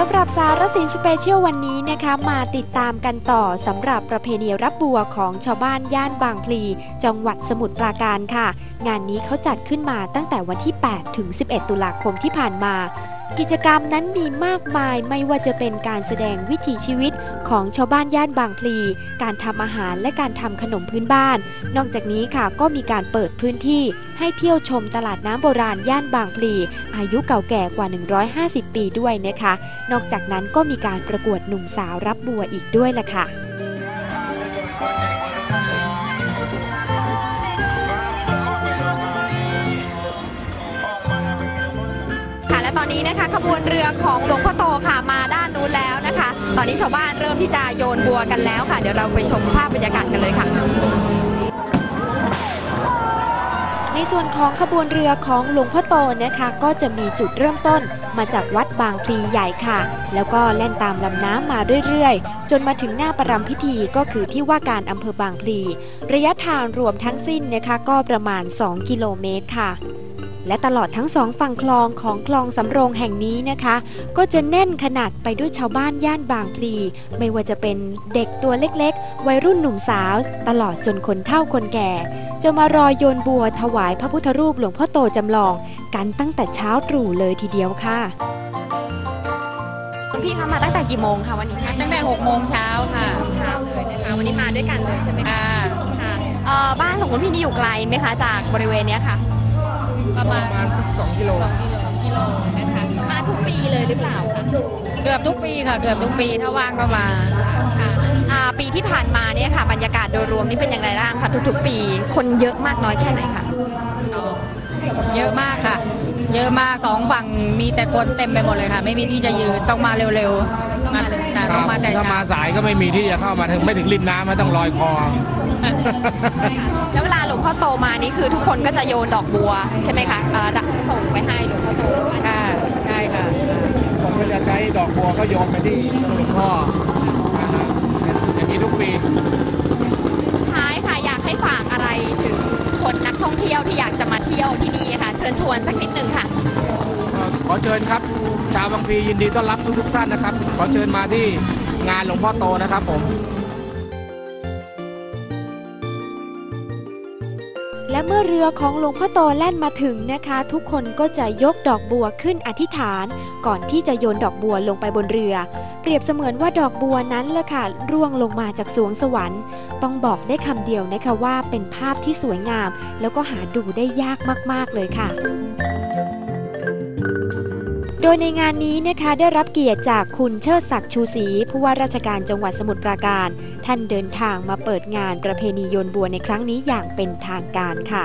สำหรับสารสินสเปเชียลวันนี้นะคะมาติดตามกันต่อสำหรับประเพณีรับบัวของชาวบ้านย่านบางพลี จังหวัดสมุทรปราการค่ะ งานนี้เขาจัดขึ้นมาตั้งแต่วันที่ 8 ถึง 11 ตุลาคมที่ผ่านมา กิจกรรมนั้นมีมากมายไม่ว่าจะเป็นการแสดงวิถีชีวิตของชาวบ้านย่านบางพลี การทำอาหารและการทำขนมพื้นบ้าน นอกจากนี้ค่ะก็มีการเปิดพื้นที่ให้เที่ยวชมตลาดน้ำโบราณย่านบางพลี อายุเก่าแก่กว่า 150 ปีด้วยนะคะ นอกจากนั้นก็มีการประกวดหนุ่มสาวรับบัวอีกด้วยล่ะค่ะ ตอนนี้นะคะขบวนเรือของหลวงพ่อโตค่ะมาด้านนู้นแล้วนะคะ ตอนนี้ชาวบ้านเริ่มที่จะโยนบัวกันแล้วค่ะ เดี๋ยวเราไปชมภาพบรรยากาศกันเลยค่ะในส่วนของขบวนเรือของหลวงพ่อโตนะคะ ก็จะมีจุดเริ่มต้นมาจากวัดบางพลีใหญ่ค่ะ แล้วก็แล่นตามลำน้ำมาเรื่อยๆ จนมาถึงหน้าประรำพิธีก็คือที่ว่าการอำเภอบางพลี ระยะทางรวมทั้งสิ้นนะคะก็ประมาณ 2 กิโลเมตรค่ะ และตลอดทั้งสองฝั่งคลองของคลองสำโรงแห่งนี้นะคะ ก็จะแน่นขนาดไปด้วยชาวบ้านย่านบางพลี ไม่ว่าจะเป็นเด็กตัวเล็กๆ วัยรุ่นหนุ่มสาว ตลอดจนคนเฒ่าคนแก่ จะมารอโยนบัวถวายพระพุทธรูปหลวงพ่อโตจำลอง กันตั้งแต่เช้าตรู่เลยทีเดียวค่ะคุณพี่คะมาตั้งแต่กี่โมงคะวันนี้คะตั้งแต่6โมงเช้าค่ะเช้าเลยนะคะวันนี้มาด้วยกันเลยใช่ไหมคะค่ะค่ะเอ่อบ้านของคุณพี่นี่อยู่ไกลไหมคะจากบริเวณเนี้ยค่ะ ประมาณประมาณสักสองกิโล2กิโลนะคะมาทุกปีเลยหรือเปล่าคะเกือบทุกปีค่ะ เกือบทุกปีถ้าว่างก็มาค่ะอ่าปีที่ผ่านมาเนี่ยค่ะ บรรยากาศโดยรวมนี่เป็นอย่างไรบ้างคะทุกๆ ปี คนเยอะมากน้อยแค่ไหนคะเยอะมากค่ะ เยอะมากสองฝั่งมีแต่คนเต็มไปหมดเลยค่ะ ไม่มีที่จะยืนต้องมาเร็วๆมาค่ะต้องมาแต่ถ้าเช้ามาสายก็ไม่มีที่จะเข้ามาถึงไม่ถึงริมน้ำมาต้องลอยคอ แล้วเวลาหลวงพ่อโตมานี่คือทุกคนก็จะโยนดอกบัวใช่ไหมคะเอ่อส่งไปให้หลวงพ่อโตค่ะใช่ค่ะผมก็จะใช้ดอกบัวก็โยนไปที่หลวงพ่ออ่าฮะอย่างนี้ทุกปีท้ายค่ะอยากให้ฝากอะไรถึงคนนักท่องเที่ยวที่อยากจะมาเที่ยวที่นี่ค่ะ เชิญชวนสักนิดหนึ่งค่ะก็ขอเชิญครับ ชาวบางพลียินดีต้อนรับทุกๆท่านนะครับ ขอเชิญมาที่งานหลวงพ่อโตนะครับผม และเมื่อเรือของหลวงพ่อโตแล่นมาถึงนะคะ ทุกคนก็จะยกดอกบัวขึ้นอธิษฐาน ก่อนที่จะโยนดอกบัวลงไปบนเรือ เปรียบเสมือนว่าดอกบัวนั้นแหละค่ะร่วงลงมาจากสวงสวรรค์ ต้องบอกได้คำเดียวนะคะว่าเป็นภาพที่สวยงาม แล้วก็หาดูได้ยากมากๆเลยค่ะ ยในงานนี้นะคะได้รับเกียรติจากคุณเชิดศักดิ์ชูศรีผู้ว่าราชการจังหวัดสมุทรปราการ ท่านเดินทางมาเปิดงานประเพณีโยนบัวในครั้งนี้อย่างเป็นทางการค่ะ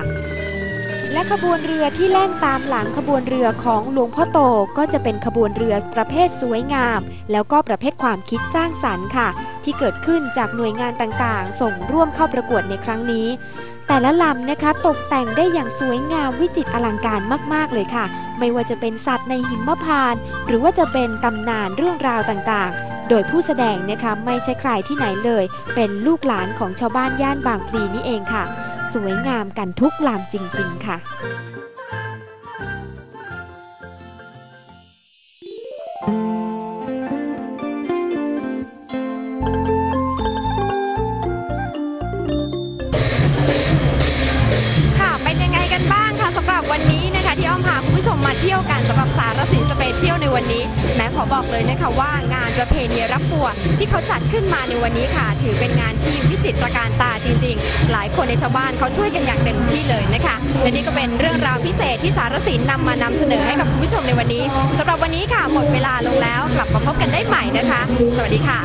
และขบวนเรือที่แล่นตามหลังขบวนเรือของหลวงพ่อโตก็จะเป็นขบวนเรือประเภทสวยงาม แล้วก็ประเภทความคิดสร้างสรรค์ค่ะ ที่เกิดขึ้นจากหน่วยงานต่างๆ ส่งร่วมเข้าประกวดในครั้งนี้ แต่ละลำนะคะตกแต่งได้อย่างสวยงามวิจิตรอลังการมากๆเลยค่ะ ไม่ว่าจะเป็นสัตว์ในหิมพานต์หรือว่าจะเป็นตำนานเรื่องราวต่างๆโดยผู้แสดงนะคะไม่ใช่ใครที่ไหนเลย เป็นลูกหลานของชาวบ้านย่านบางพลีนี่เองค่ะ สวยงามกันทุกลำจริง ๆ ค่ะค่ะ อ้อมพาคุณผู้ชมมาเที่ยวกันสำหรับสารสินสเปเชียลในวันนี้แม้ขอบอกเลยนะคะว่างานประเพณีรับบัวที่เขาจัดขึ้นมาในวันนี้ค่ะ ถือเป็นงานที่วิจิตรการตาจริง ๆ หลายคนในชาวบ้านเขาช่วยกันอย่างเต็มที่เลยนะคะและนี่ก็เป็นเรื่องราวพิเศษที่สารสินนำมานำเสนอให้กับคุณผู้ชมในวันนี้สำหรับวันนี้ค่ะหมดเวลาลงแล้วกลับมาพบกันได้ใหม่นะคะ สวัสดีค่ะ